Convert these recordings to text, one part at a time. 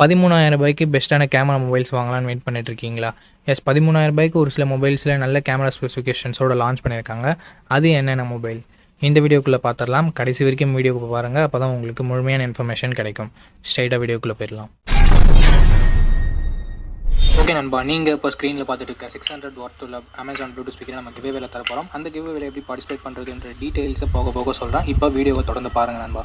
பதிமூணாயிரம் ரூபாய்க்கு பெஸ்ட்டான கேமரா மொபைல்ஸ் வாங்கலாம்னு வெயிட் பண்ணிட்டு இருக்கீங்களா எஸ் பதிமூணாயிரம் ரூபாய்க்கு ஒரு சில மொபைல்ஸில் நல்ல கேமரா ஸ்பெசிஃபிகேஷன்ஸோட லான்ச் பண்ணியிருக்காங்க. அது என்னென்ன மொபைல் இந்த வீடியோக்குள்ளே பார்த்துடலாம். கடைசி வரைக்கும் வீடியோக்கு பாருங்கள் அப்போ தான் உங்களுக்கு முழுமையான இன்ஃபர்மேஷன் கிடைக்கும். ஸ்ட்ரைட்டாக வீடியோக்குள்ளே போயிடலாம். ஓகே நண்பா. நீங்கள் இப்போ ஸ்க்ரீனில் பார்த்துட்டு இருக்க சிக்ஸ் ஹண்ட்ரட் வாட் உள்ள அமேசான் ப்ளூடூத் ஸ்பீக்கர் நம்ம கிவே வேலை தர போகிறோம் அந்த கிவே வேலை எப்படி பார்ட்டிசிபேட் பண்ணுறதுன்ற டீட்டெயில்ஸை போக போக சொல்கிறேன் இப்போ வீடியோவை தொடர்ந்து பாருங்கள் நண்பா.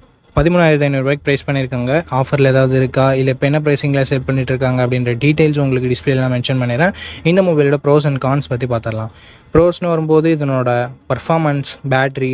பதிமூணாயிரத்தி ஐநூறுரூபாய்க்கு ப்ரைஸ் பண்ணியிருக்காங்க. ஆஃபரில் ஏதாவது இருக்கா? இல்லை இப்போ என்ன ப்ரைஸிங்கில் சேல் பண்ணிட்டுருக்காங்க அப்படின்ற டீட்டெயில்ஸ் உங்களுக்கு டிஸ்பிளேல மென்ஷன் பண்ணிடுறேன். இந்த மொபைலோட ப்ரோஸ் அண்ட் கான்ஸ் பற்றி பார்த்துடலாம். ப்ரோஸ்னு வரும்போது இதனோட பர்ஃபாமன்ஸ் பேட்ரி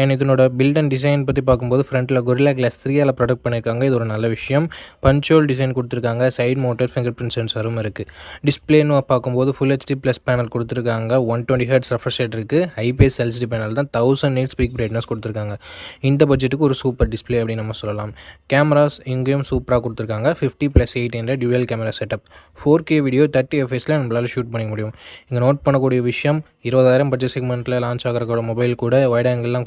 அண்ட் இதனோட பில்ட் அண்ட் டிசைன் பற்றி பார்க்கும்போது ஃப்ரண்ட்டில் கொரிலா கிளாஸ் த்ரீயால் ப்ரொடக்ட் பண்ணியிருக்காங்க இது ஒரு நல்ல விஷயம். பஞ்சோல் டிசைன் கொடுத்துருக்காங்க. சைட் மோட்டர் ஃபிங்கர் பிரிண்ட் சென்சரும் இருக்குது டிஸ்பிளேன்னு பார்க்கும்போது ஃபுல் ஹெச்டி ப்ளஸ் பேனல் கொடுத்துருக்காங்க. One twenty hertz refresh rate இருக்குது ஐபிஎஸ் எல்சிடி பேனல் தான் தௌசண்ட் நீட் ஸ்பீக் பிரைட்னஸ் கொடுத்துருக்காங்க. இந்த பட்ஜெட்டுக்கு ஒரு சூப்பர் டிஸ்ப்ளே அப்படின்னு நம்ம சொல்லலாம். கேமராஸ் இங்கேயும் சூப்பராக கொடுத்துருக்காங்க. Fifty plus eight hundred dual camera setup four K video thirty எஃப்எஸில் நம்மளால் ஷூட் பண்ணிக்க முடியும். இங்கே நோட் பண்ணக்கூடிய விஷயம் இருபதாயிரம் பட்ஜெட் செக்மெண்ட்டில் லான்ச் ஆகிற மொபைல் கூட வைட் ஆங்கிள்லாம்